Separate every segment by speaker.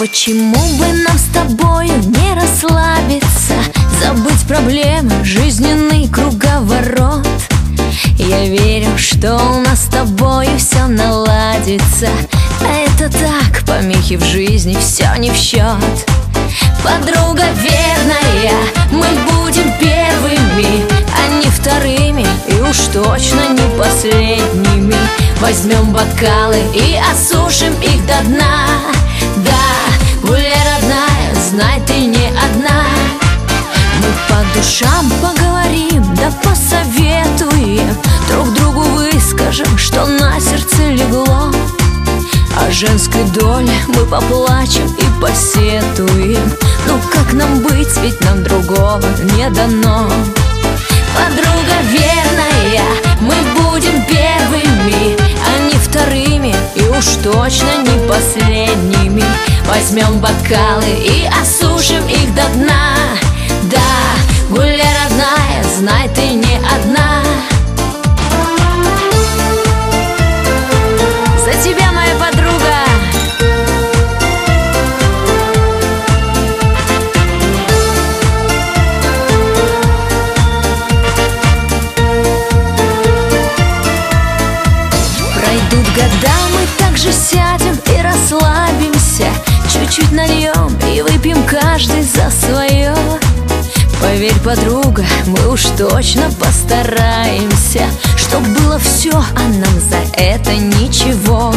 Speaker 1: Почему бы нам с тобою не расслабиться? Забыть проблемы, жизненный круговорот. Я верю, что у нас с тобою все наладится. А это так, помехи в жизни, все не в счет Подруга верная, мы будем первыми, а не вторыми И уж точно не последними. Возьмем бокалы и осушим их до дна ты не одна. Мы по душам поговорим, да посоветуем. Друг другу выскажем, что на сердце легло. О женской доле мы поплачем и посетуем. Ну как нам быть, ведь нам другого не дано. Подруга верная, мы будем первыми, а не вторыми И уж точно не Возьмем бокалы и осушим их до дна. Да, гуляй, родная, знай, ты не одна. За тебя, моя подруга. Пройдут года, мы также сядем за свое Поверь, подруга, мы уж точно постараемся Чтоб было все, а нам за это ничего.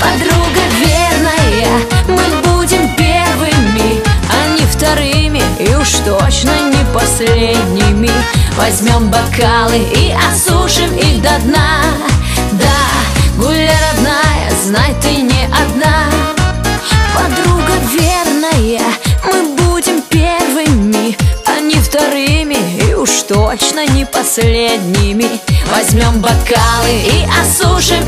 Speaker 1: Подруга верная, мы будем первыми, а не вторыми И уж точно не последними. Возьмем бокалы и осушим их до дна. Да, гуляй, родная, знай, ты уж точно не последними. Возьмем бокалы и осушим